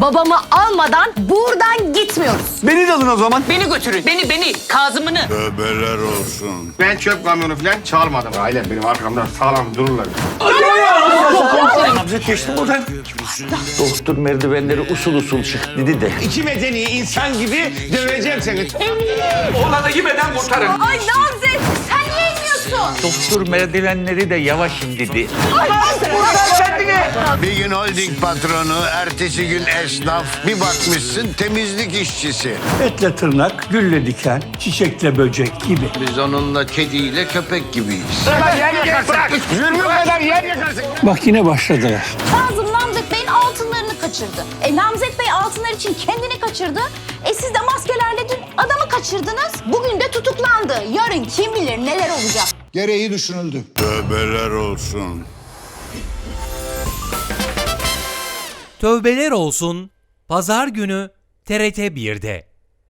babamı almadan buradan gitmiyoruz. Beni de alın o zaman. Beni götürün. Beni beni. Kazım'ını. Tövbeler olsun. Ben çöp kamyonu falan çağırmadım. Ailem benim arkamda sağlam dururlar. Doktor merdivenleri usul usul çık dedi de. İki medeni insan gibi döveceğim seni. Ay Namzet sen niye Doktor merdivenleri de yavaş in dedi. Bir gün holding patronu, ertesi gün esnaf, bir bakmışsın temizlik işçisi. Etle tırnak, gülle diken, çiçekle böcek gibi. Biz onunla kediyle köpek gibiyiz. Bırak. Zülmü kadar yer yakarsın. Bak yine başladılar. Kazım Namzet Bey'in altınlarını kaçırdı. E Namzet Bey altınlar için kendini kaçırdı. E siz de maskelerle dün adamı kaçırdınız. Bugün de tutuklandı. Yarın kim bilir neler olacak. Gereği düşünüldü. Tövbeler olsun. Tövbeler olsun. Pazar günü TRT 1'de.